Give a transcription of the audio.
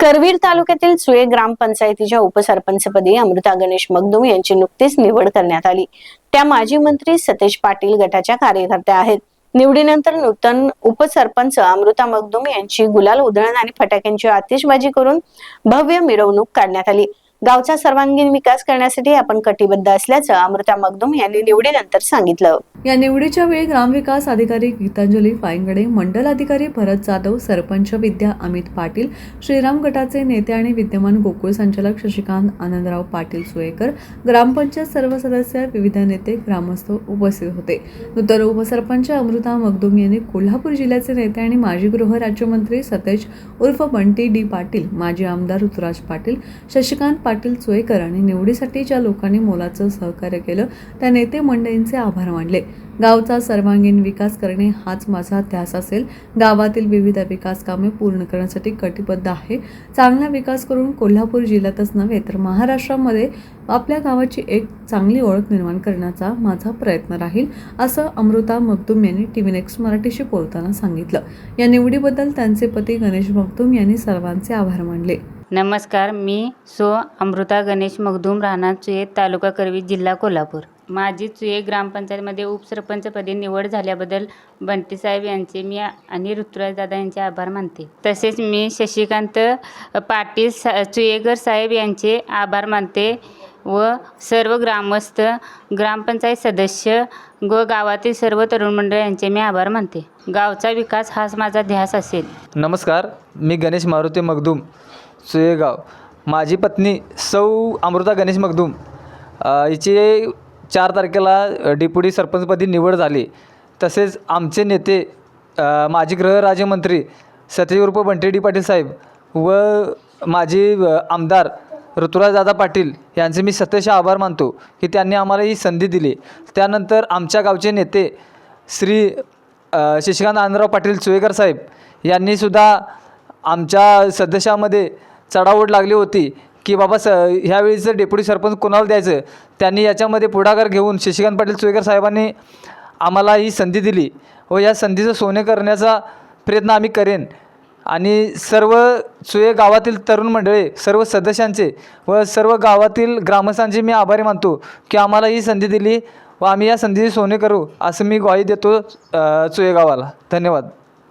करवीर तालुक्यातील सुये ग्रामपंचायतीच्या उपसरपंचपदी अमृता गणेश मगदुम यांची नुकतीच निवड करण्यात आली. त्या माजी मंत्री सतेज पाटील गटाच्या कार्यकर्त्या आहेत. निवडीनंतर नूतन उपसरपंच अमृता मगदुम यांची गुलाल उधळण आणि फटाक्यांची आतिषबाजी करून भव्य मिरवणूक काढण्यात आली. गावचा सर्वांगीण विकास करण्यासाठी आपण कटिबद्ध असल्याचं अमृता मगदुम यांनी निवडीनंतर सांगितलं. या निवडीच्या वेळी ग्रामविकास अधिकारी गीतांजली पायंगडे मंडल अधिकारी भरत जाधव सरपंच विद्या अमित पाटील श्रीराम गटाचे नेते आणि विद्यमान गोकुळ संचालक शशिकांत आनंदराव पाटील सुयेकर ग्रामपंचायत सर्व सदस्य विविध नेते ग्रामस्थ उपस्थित होते. नंतर उपसरपंच अमृता मगदुम यांनी कोल्हापूर जिल्ह्याचे नेते आणि माजी गृहराज्यमंत्री सतेज उर्फ बंटी डी पाटील माजी आमदार ऋतुराज पाटील शशिकांत पाटील चोयकर आणि निवडीसाठी ज्या लोकांनी मोलाचं सहकार्य केलं त्या नेते मंडळींचे आभार मानले. गावचा सर्वांगीण विकास करणे हाच माझा ध्यास असेल. गावातील विविध विकास कामे पूर्ण करण्यासाठी कटिबद्ध आहे. चांगला विकास करून कोल्हापूर जिल्ह्यातच नव्हे तर महाराष्ट्रामध्ये आपल्या गावाची एक चांगली ओळख निर्माण करण्याचा माझा प्रयत्न राहील असं अमृता मगदूम यांनी टी व्ही नेक्स्ट मराठीशी बोलताना सांगितलं. या निवडीबद्दल त्यांचे पती गणेश मगदूम यांनी सर्वांचे आभार मानले. नमस्कार मी सो अमृता गणेश मगदूम राहणार चुये तालुका करवी जिल्हा कोल्हापूर. माझी चुये ग्रामपंचायतमध्ये उपसरपंचपदी निवड झाल्याबद्दल बंटीसाहेब यांचे मी आणि ऋतुराज दादा यांचे आभार मानते. तसेच मी शशिकांत पाटील सा चुयेकर साहेब यांचे आभार मानते व सर्व ग्रामस्थ ग्रामपंचायत सदस्य व गावातील सर्व तरुण मंडळ यांचे मी आभार मानते. गावचा विकास हाच माझा ध्यास असेल. नमस्कार मी गणेश मारुती मगदूम सुयेगाव. माझी पत्नी सौ अमृता गणेश मगदूम हिचे चार तारखेला डेप्युटी सरपंचपदी निवड झाली. तसेच आमचे नेते माजी गृहराज्यमंत्री सतेज बंटेडी बंटी डी पाटील साहेब व माजी आमदार ऋतुराजदादा पाटील यांचे मी सत्यश आभार मानतो की त्यांनी आम्हाला ही संधी दिली. त्यानंतर आमच्या गावचे नेते श्री शशिकांत आनंदराव पाटील चुवेकर साहेब यांनीसुद्धा आमच्या सदस्यामध्ये चढाओढ लागली होती की बाबा स ह्यावेळीचं डेप्युटी सरपंच कोणाला द्यायचं त्यांनी याच्यामध्ये पुढाकार घेऊन शशिकांत पाटील चुवेकर साहेबांनी आम्हाला ही संधी दिली व या संधीचं सोने करण्याचा प्रयत्न आम्ही करेन. आणि सर्व सुये गावातील तरुण मंडळी सर्व सदस्यांचे व सर्व गावातील ग्रामस्थांचे मी आभारी मानतो की आम्हाला ही संधी दिली व आम्ही या संधीचे सोने करू असं मी ग्वाही देतो चुये गावाला. धन्यवाद.